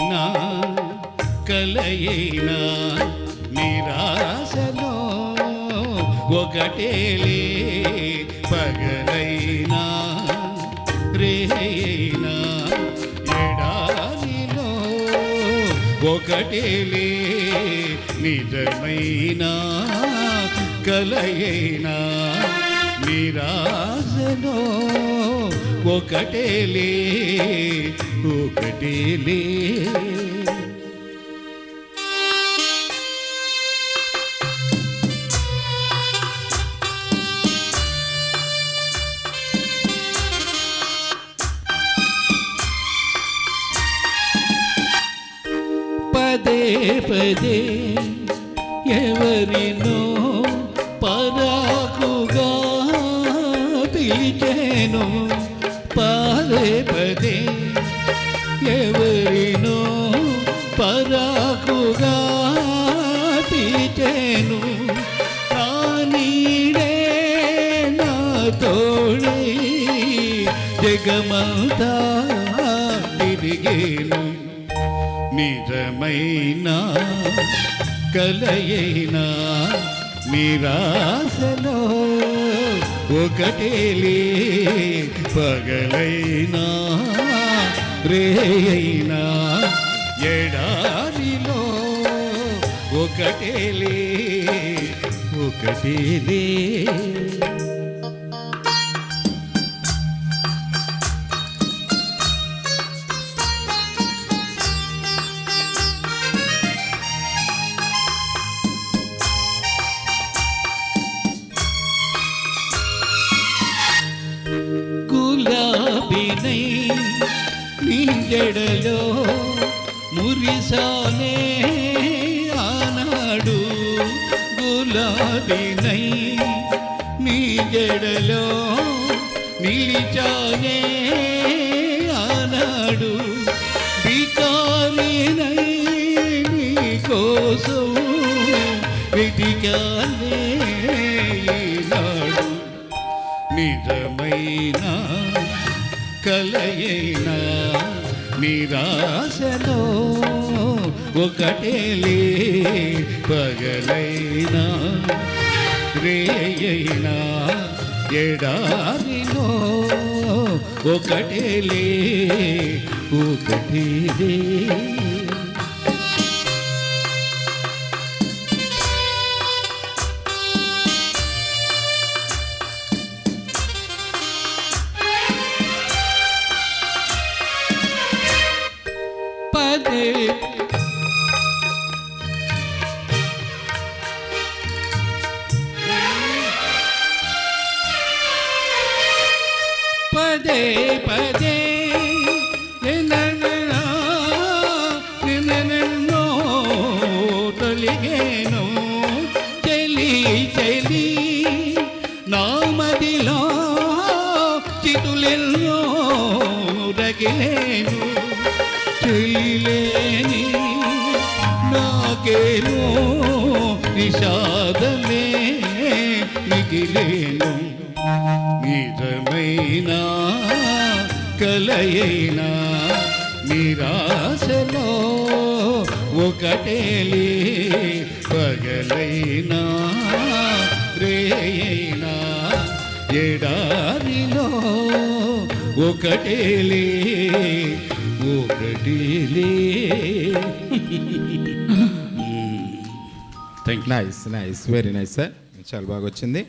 నా నిరాశలో ఒకటేలే పగలైనా రేయినా ఎడారిలో ఒకటేలే నిజమైనా కలయినా నిరాశలో ఒకటేలే ఒకటేలే పదే పదే ఎవరినో పరాకుగా పిలిచేను. పదే పదే ఎవరినో పరాకుగా పిలిచేను నా నీడే నా తోడై జగమంతా తిరిగేను. నిజమైన కలయైనా నిరాశలో ఒకటేలే పగలైనా రేయైనా ఎడారిలో ఒకటేలే ఒకటేలే గులాబీనై నై జడలో మురిసానే ఆనాడు గులాబీనై నీ జడలో నిలిచానే ఆనాడు బికారినై నీ కోసం వెతికానే ఈనాడు నిజమైన కలయైనా? నిరాశలో ఒకటేలే పగలైనా? రేయైనా? ఎడారిలో ఒకటేలే ఒకటేలే చెలి నామదిలో చితులెల్లో రగిలేను చెలిలేని నాకేమో నిషాదమే మిగిలేను. నిజమైన కలయైనా నిరాశలో ఒకటేలే పగలైనా రేయైనా ఎడారిలో ఒకటేలే ఒకటేలే thank you nice nice very nice sir చాలా బాగా వచ్చింది.